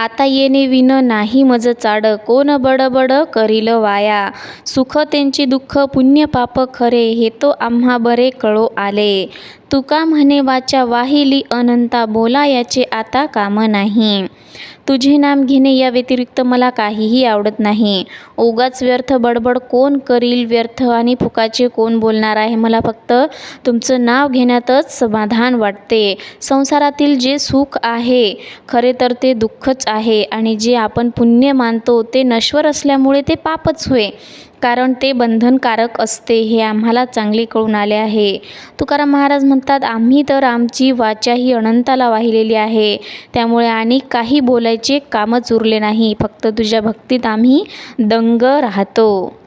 आता येणे विन नाही मज चाड. कोण बडबड करील वाया? सुख त्यांची दुःख पुण्य पाप खरे हे तो आम्हा बरे कळो आले. तुका म्हणे वाचा वाहिली अनंता बोला याचे आता काम नाही. तुझे नाम घेणे या व्यतिरिक्त मला काहीही आवडत नाही. उगाच व्यर्थ बडबड कोण करील व्यर्थ आणि फुकाचे कोण बोलणार आहे? मला फक्त तुमचं नाव घेण्यातच समाधान वाटते. संसारातील जे सुख आहे खरे तर ते दुःखच आहे आणि जे आपण पुण्य मानतो ते नश्वर असल्यामुळे ते पापच होय. कारण ते बंधनकारक असते हे आम्हाला चांगले कळून आले आहे. तुकाराम महाराज म्हणतात आम्ही तर आमची वाचा ही अनंताला वाहिलेली आहे. त्यामुळे आणि काही बोलायचे कामच उरले नाही. फक्त तुझ्या भक्तीत आम्ही दंग राहतो.